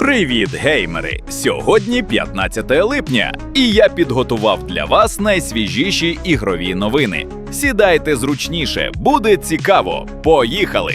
Привіт, геймери! Сьогодні 15 липня, і я підготував для вас найсвіжіші ігрові новини. Сідайте зручніше, буде цікаво. Поїхали!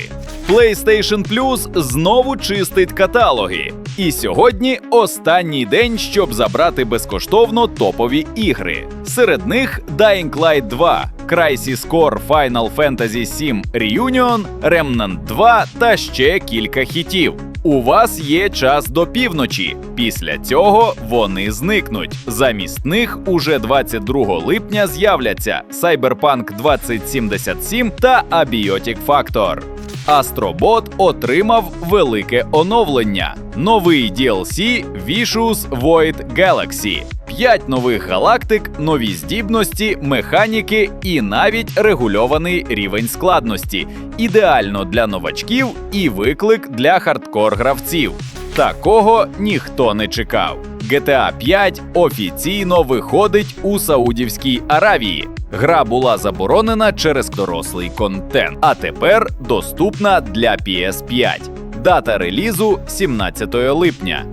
PlayStation Plus знову чистить каталоги. І сьогодні останній день, щоб забрати безкоштовно топові ігри. Серед них Dying Light 2, Crysis Core Final Fantasy VII Reunion, Remnant 2 та ще кілька хітів. У вас є час до півночі. Після цього вони зникнуть. Замість них уже 22 липня з'являться Cyberpunk 2077 та Abiotic Factor. Астробот отримав велике оновлення. Новий DLC Vicious Void Galaxy. П'ять нових галактик, нові здібності, механіки і навіть регульований рівень складності. Ідеально для новачків і виклик для хардкор гравців. Такого ніхто не чекав. GTA 5 офіційно виходить у Саудівській Аравії. Гра була заборонена через дорослий контент, а тепер доступна для PS5. Дата релізу 17 липня.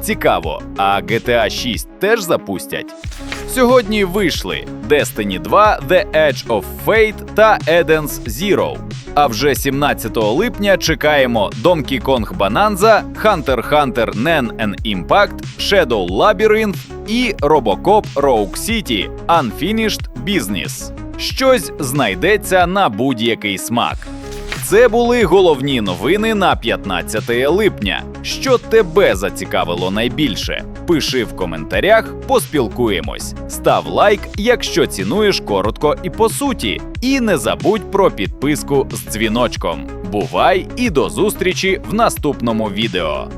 Цікаво, а GTA 6 теж запустять? Сьогодні вийшли Destiny 2, The Edge of Fate та Eden's Zero. А вже 17 липня чекаємо Donkey Kong Bonanza, Hunter Hunter Nen and Impact, Shadow Labyrinth і Robocop Rogue City Unfinished Business. Щось знайдеться на будь-який смак. Це були головні новини на 15 липня. Що тебе зацікавило найбільше? Пиши в коментарях, поспілкуємось. Став лайк, якщо цінуєш коротко і по суті. І не забудь про підписку з дзвіночком. Бувай і до зустрічі в наступному відео.